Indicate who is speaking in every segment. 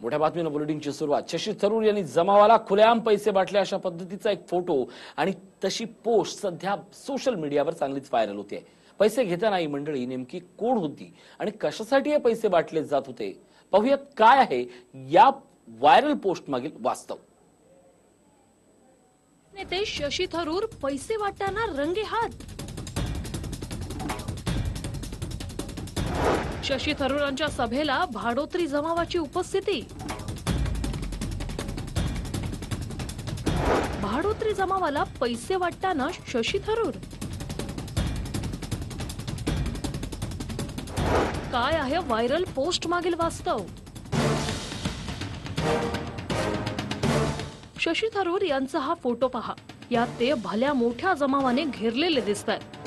Speaker 1: मोठ्या बातमीनं बुलेटिनची सुरुवात. शशी थरूर यांनी जमावाला खुलेआम पैसे बाटले अशा पद्धतीचा एक फोटो आणि तशी पोस्ट सध्या सोशल मीडियावर चांगलीच व्हायरल होते पैसे घेताना ही मंडळी नेमकी कोण होती आणि कशासाठी हे पैसे वाटले जात होते? पाहुयात काय आहे या व्हायरल पोस्ट मागील वास्तव.
Speaker 2: नेते शशी थरूर पैसे वाटताना रंगे हात शशी थरूरांच्या सभेला भाडोत्री जमावाची उपस्थिती. भाडोत्री जमावाला पैसे वाटताना शशी थरूर. काय आहे व्हायरल पोस्ट मागील वास्तव? शशी थरूर यांचा हा फोटो पहा. यात ते भल्या मोठ्या जमावाने घेरलेले दिसत आहेत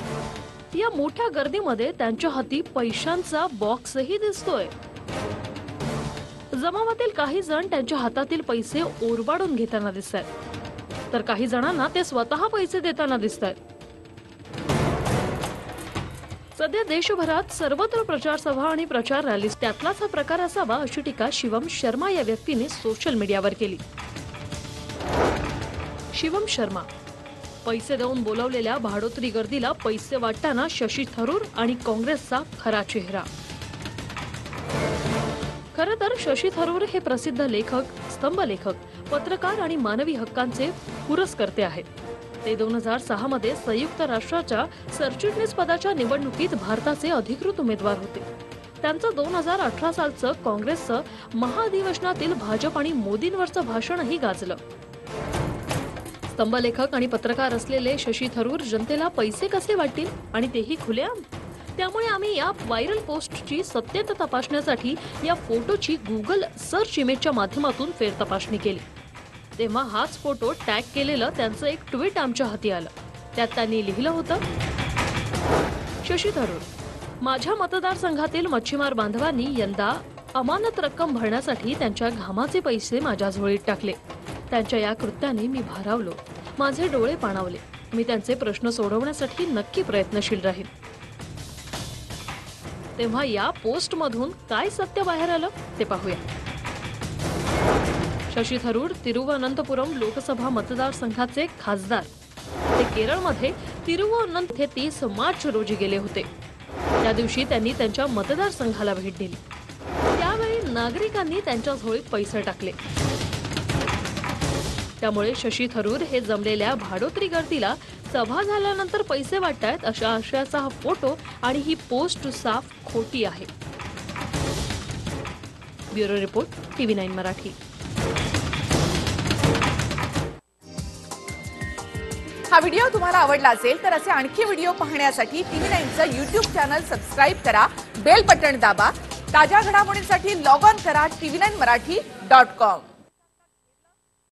Speaker 2: या मोठ्या गर्दीमध्ये त्यांच्या हाती पैशांचा बॉक्सही दिसतोय. जमावातील काही जण त्यांच्या हातातील पैसे ओरबाडून घेताना दिसत आहेत तर काही जणांना ते स्वतः पैसे देताना दिसत आहेत सध्या देशभरात सर्वत्र प्रचार सभा आणि प्रचार रॅली त्यातलाच हा प्रकार असावा अशी टीका शिवम शर्मा या व्यक्तीने सोशल मीडियावर केली. शिवम शर्मा पैसे देऊन बोलवलेल्या भाडोत्री गर्दीला पैसे वाटताना शशी थरूर आणि काँग्रेसचा खरा चेहरा. खरं तर शशी थरूर हे प्रसिद्ध लेखक स्तंभ लेखक पत्रकार आणि मानवी हक्कांचे पुरस्कर्ते आहेत. ते दोन हजार सहा मध्ये संयुक्त राष्ट्राच्या सरचिटणीस पदाच्या निवडणुकीत भारताचे अधिकृत उमेदवार होते. त्यांचं दोन हजार अठरा सालचं काँग्रेसचं महाअधिवेशनातील भाजप आणि मोदींवरचं भाषणही गाजलं. स्तंभलेखक आणि पत्रकार असलेले शशी थरूर जनतेला पैसे कसे वाटतील आणि तेही खुलेआम त्यामुळे आम्ही या व्हायरल पोस्टची सत्यता तपासण्यासाठी या फोटोची गुगल सर्च इमेजच्या माध्यमातून फेर तपासणी केली. तेव्हा हाच फोटो टॅग केलेलं त्यांचं एक ट्विट आमच्या हाती आलं. त्यात त्यांनी लिहिलं होतं शशी थरूर माझ्या मतदारसंघातील मच्छीमार बांधवांनी यंदा अमानत रक्कम भरण्यासाठी त्यांच्या घामाचे पैसे माझ्या झोळीत टाकले. त्यांच्या या कृत्याने मी भारावलो. माझे डोळे पाणावले. मी त्यांचे प्रश्न सोडवण्यासाठी नक्की प्रयत्नशील राहील तेव्हा या पोस्ट मधून काय सत्य बाहेर आलं ते पाहूया. शशी थरूर तिरुवनंतपुरम लोकसभा मतदारसंघाचे खासदार. ते केरळमध्ये तिरुवनंत हे तीस मार्च रोजी गेले होते. त्या दिवशी त्यांनी त्यांच्या मतदारसंघाला भेट दिली. त्यावेळी नागरिकांनी त्यांच्या झोळीत पैसे टाकले. त्यामुळे शशी थरूर हे जमलेल्या भाडोत्री गर्दीला सभा झाल्यानंतर पैसे वाटतायत अशा आशयाचा हा फोटो आणि ही पोस्ट साफ खोटी आहे. Bureau report TV nine Marathi.
Speaker 3: हा व्हिडिओ तुम्हाला आवडला असेल तर असे आणखी व्हिडिओ पाहण्यासाठी टीव्ही नाईनचं युट्यूब चॅनल सबस्क्राईब करा बेल बटन दाबा ताज्या घडामोडींसाठी लॉग ऑन करा TV nine Marathi dot com.